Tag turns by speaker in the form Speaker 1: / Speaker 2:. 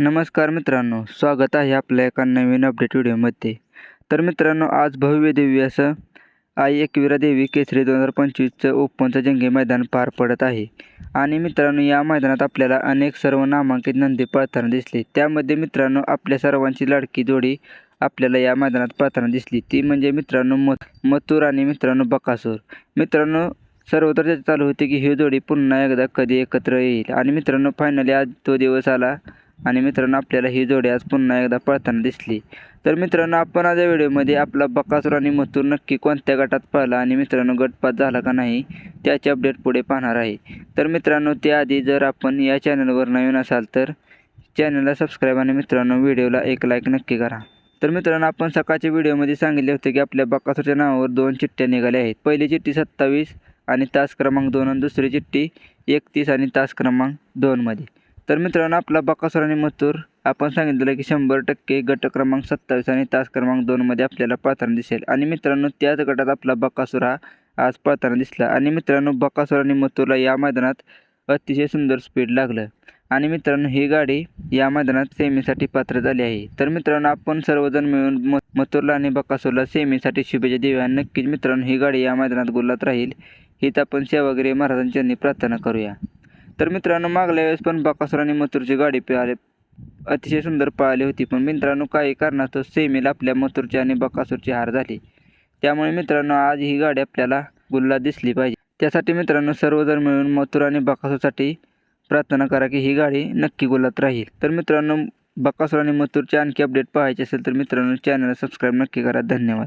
Speaker 1: नमस्कार मित्रांनो स्वागत आहे आपल्या एका नवीन अपडेट व्हिडिओमध्ये. तर मित्रांनो आज भव्य देवी असं आई एकविरा देवी केसरी दोन हजार पंचवीसचं ओपनचं जंगी मैदान पार पडत आहे. आणि मित्रांनो या मैदानात आपल्याला अनेक सर्व नामांकित नंदी पळताना दिसले. त्यामध्ये मित्रांनो आपल्या सर्वांची लाडकी जोडी आपल्याला या मैदानात पळताना दिसली. ती म्हणजे मित्रांनो मत मथुर आणि मित्रांनो बकासूर. मित्रांनो सर्वत्र चर्चा चालू होती की ही जोडी पुन्हा एकदा कधी एकत्र येईल? आणि मित्रांनो फायनली आज तो दिवस आला. आणि मित्रांनो आपल्याला ही जोडी आज पुन्हा एकदा पळताना दिसली. तर मित्रांनो आपण आज या व्हिडिओमध्ये आपला बकासूर आणि मथुर नक्की कोणत्या गटात पळला आणि मित्रांनो गटपात झाला का नाही त्याचे अपडेट पुढे पाहणार आहे. तर मित्रांनो त्याआधी जर आपण या चॅनलवर नवीन असाल तर चॅनलला सबस्क्राईब आणि मित्रांनो व्हिडिओला एक लाईक नक्की करा. तर मित्रांनो आपण सकाळच्या व्हिडिओमध्ये सांगितले होते की आपल्या बकासूरच्या नावावर दोन चिठ्ठ्या निघाल्या आहेत. पहिली चिठ्ठी सत्तावीस आणि तास क्रमांक दोन आणि दुसरी चिठ्ठी एकतीस आणि तास क्रमांक दोनमध्ये तर मित्रांनो आपला बकासूर आणि मथुर आपण सांगितलेलं की शंभर टक्के गट क्रमांक सत्तावीस आणि तास क्रमांक दोनमध्ये आपल्याला पात्र दिसेल. आणि मित्रांनो त्याच गटात आपला बकासूर हा आज पाहताना दिसला. आणि मित्रांनो बकासूर आणि मथुरला या मैदानात अतिशय सुंदर स्पीड लागलं. आणि मित्रांनो ही गाडी या मैदानात सेमीसाठी पात्र झाली आहे. तर मित्रांनो आपण सर्वजण मिळून म मथुरला आणि बकासूरला सेमीसाठी शुभेच्छा देऊया. नक्कीच मित्रांनो ही गाडी या मैदानात गुलात राहील. हित आपण सेवागिरी महाराजांच्यांनी प्रार्थना करूया. तर मित्रांनो मागल्या वेळेस पण बकासूर आणि मथुरची गाडी पळाली अतिशय सुंदर पळाली होती पण मित्रांनो काही कारणास्तव सेमीला आपल्या मथुरची आणि बकासूरची हार झाली. त्यामुळे मित्रांनो आज ही गाडी आपल्याला गुल्ला दिसली पाहिजे. त्यासाठी मित्रांनो सर्वजण मिळून मथुर आणि बकासूरसाठी प्रार्थना करा की ही गाडी नक्की गुलात राहील. तर मित्रांनो बकासूर आणि मथुरचे आणखी अपडेट पाहायचे असेल तर मित्रांनो चॅनलला सबस्क्राईब नक्की करा. धन्यवाद.